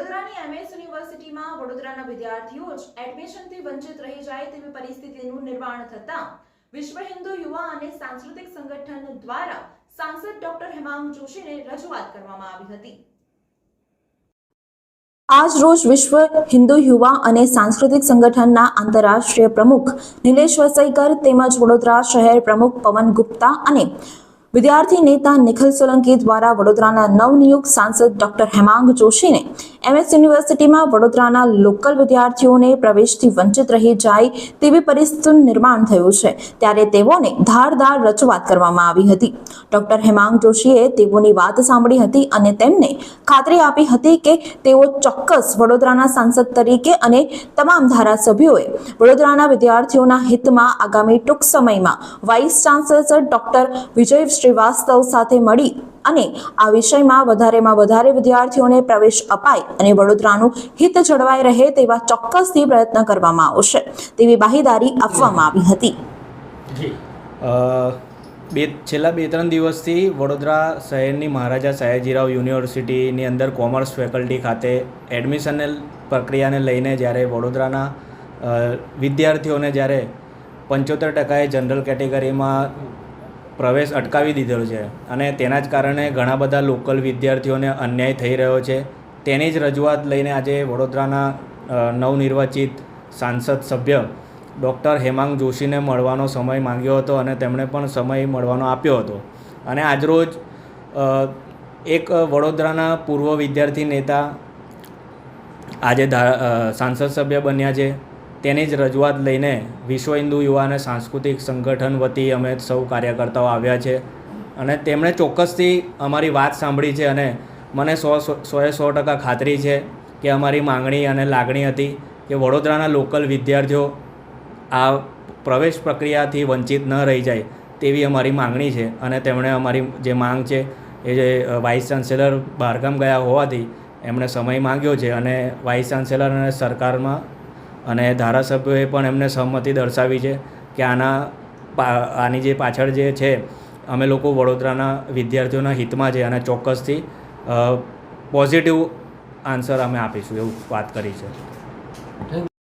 વડોદરાની એમએસ યુનિવર્સિટીમાં વડોદરાના વિદ્યાર્થીઓ જ એડમિશનથી વંચિત રહી જાય તેવી પરિસ્થિતિનું નિર્માણ થતાં વિશ્વ હિન્દુ યુવા અને સાંસ્કૃતિક સંગઠન દ્વારા સાંસદ ડોક્ટર હેમાંગ જોશીને રજૂઆત કરવામાં આવી હતી. આજ રોજ વિશ્વ હિન્દુ યુવા અને સાંસ્કૃતિક સંગઠનના આંતરરાષ્ટ્રીય પ્રમુખ નિલેશ વસઈકર તેમજ વડોદરા શહેર પ્રમુખ પવન ગુપ્તા અને વિદ્યાર્થી નેતા નિખિલ સોલંકી દ્વારા વડોદરાના નવનિયુક્ત સાંસદ ડોક્ટર હેમાંગ જોશીને એમએસ યુનિવર્સિટીમાં વડોદરાના લોકલ વિદ્યાર્થીઓને પ્રવેશથી વંચિત રહી જાય તેવી પરિસ્થિતિનું નિર્માણ થયું છે. ત્યારે તેઓને ધારદાર રજૂઆત કરવામાં આવી હતી. ડોક્ટર હેમાંગ જોશીએ તેઓની વાત સાંભળી હતી અને તેમને ખાતરી આપી હતી કે તેઓ ચોક્કસ વડોદરાના સાંસદ તરીકે અને તમામ ધારાસભ્યોએ વડોદરાના વિદ્યાર્થીઓના હિતમાં આગામી ટૂંક સમયમાં vice chancellor doctor Vijay Shrivastava સાથે મળી અને આ વિષયમાં વધારેમાં વધારે વિદ્યાર્થીઓને પ્રવેશ અપાય અને વડોદરાનું હિત જળવાઈ રહે તેવા ચોક્કસથી પ્રયત્ન કરવામાં આવશે તેવી બાહીદારી આપવામાં આવી હતી. બે, છેલ્લા બે, ત્રણ દિવસથી વડોદરા શહેરની મહારાજા સયાજીરાવ યુનિવર્સિટીની અંદર કોમર્સ ફેકલ્ટી ખાતે એડમિશનને પ્રક્રિયાને લઈને જ્યારે વડોદરાના વિદ્યાર્થીઓને જ્યારે પંચોતેર ટકાએ જનરલ કેટેગરીમાં પ્રવેશ અટકાવી દીધેલો છે અને તેના જ કારણે ઘણા બધા લોકલ વિદ્યાર્થીઓને અન્યાય થઈ રહ્યો છે. તેની જ રજૂઆત લઈને આજે વડોદરાના નવનિર્વાચિત સાંસદ સભ્ય ડૉક્ટર હેમાંગ જોશીને મળવાનો સમય માંગ્યો હતો અને તેમણે પણ સમય મળવાનો આપ્યો હતો. અને આજરોજ એક વડોદરાના પૂર્વ વિદ્યાર્થી નેતા આજે ધા સાંસદ સભ્ય બન્યા છે. તેની જ રજૂઆત લઈને વિશ્વ હિન્દુ યુવાને સાંસ્કૃતિક સંગઠન વતી અમે સૌ કાર્યકર્તાઓ આવ્યા છે. અને તેમણે ચોક્કસથી અમારી વાત સાંભળી છે અને મને સો સોએ સો ટકા ખાતરી છે કે અમારી માંગણી અને લાગણી હતી કે વડોદરાના લોકલ વિદ્યાર્થીઓ આ પ્રવેશ પ્રક્રિયાથી વંચિત ન રહી જાય તેવી અમારી માંગણી છે. અને તેમણે અમારી જે માંગ છે એ જે વાઇસ ચાન્સેલર બહારગામ ગયા હોવાથી એમણે સમય માંગ્યો છે અને વાઇસ ચાન્સેલર અને સરકારમાં અને ધારાસભ્યોએ પણ એમને સહમતિ દર્શાવી છે કે આના આની જે પાછળ જે છે, અમે લોકો વડોદરાના વિદ્યાર્થીઓના હિતમાં છે અને ચોક્કસથી પોઝિટિવ આન્સર અમે આપીશું, એવું વાત કરી છે.